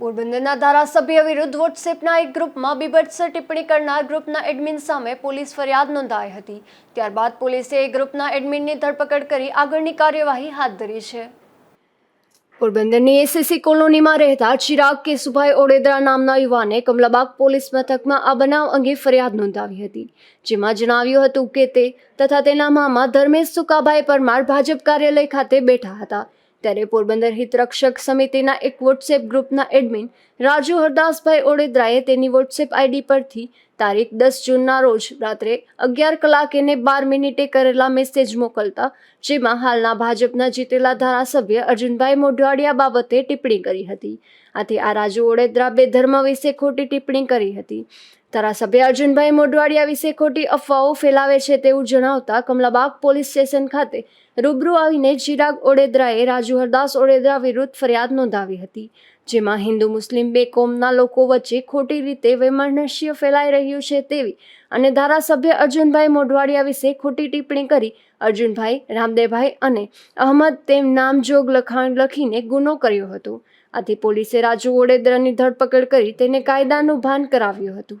પોરબંદરના ધારાસભ્ય વિરુદ્ધ વોટ્સએપના એક ગ્રુપમાં બીભત્સ ટિપ્પણી કરનાર ગ્રુપના એડમિન સામે પોલીસ ફરિયાદ નોંધાઈ હતી. ત્યારબાદ પોલીસે એ ગ્રુપના એડમિનની ધરપકડ કરી આગળની કાર્યવાહી હાથ ધરી છે. પોરબંદરની એસએસસી કોલોનીમાં રહેતા ચિરાગ કેશુભાઈ ઓડેદરા નામના યુવાને કમલાબાગ પોલીસ મથકમાં આ બનાવ અંગે ફરિયાદ નોંધાવી હતી. જેમાં જણાવ્યું હતું કે તે તથા તેના મામા ધર્મેશ સુકાભાઈ પરમાર ભાજપ કાર્યાલય ખાતે બેઠા હતા. ત્યારે પોરબંદર હિતરક્ષક સમિતિના એક વોટ્સએપ ગ્રુપના એડમિન રાજુ હરદાસભાઈ ઓડેદરાએ તેની વોટ્સએપ આઈડી પરથી તારીખ દસ જૂનના રોજ રાત્રે અગિયાર કલાકે ને બાર મિનિટે કરેલા મેસેજ મોકલતા, જેમાં હાલના ભાજપના જીતેલા ધારાસભ્ય અર્જુનભાઈ મોઢવાડિયા બાબતે ટિપ્પણી કરી હતી. આથી આ રાજુ ઓડેદરા બે ધર્મ વિશે ખોટી ટિપ્પણી કરી હતી. ધારાસભ્ય અર્જુનભાઈ મોઢવાડિયા વિશે ખોટી અફવાઓ ફેલાવે છે તેવું જણાવતા કમલાબાગ પોલીસ સ્ટેશન ખાતે રૂબરૂ આવીને ચિરાગ ઓડેદરાએ રાજુ હરદાસ ઓડેદરા વિરુદ્ધ ફરિયાદ નોંધાવી હતી, જેમાં હિન્દુ મુસ્લિમ બે કોમના લોકો વચ્ચે ખોટી રીતે વૈમનસ્ય ફેલાઈ રહ્યું છે તેવી અને ધારાસભ્ય અર્જુનભાઈ મોઢવાડિયા વિશે ખોટી ટિપ્પણી કરી અર્જુનભાઈ, રામદેવભાઈ અને અહમદ તેમ નામજોગ લખાણ લખીને ગુનો કર્યો હતો. આથી પોલીસે રાજુ ઓડેદરાની ધરપકડ કરી તેને કાયદાનું ભાન કરાવ્યું હતું.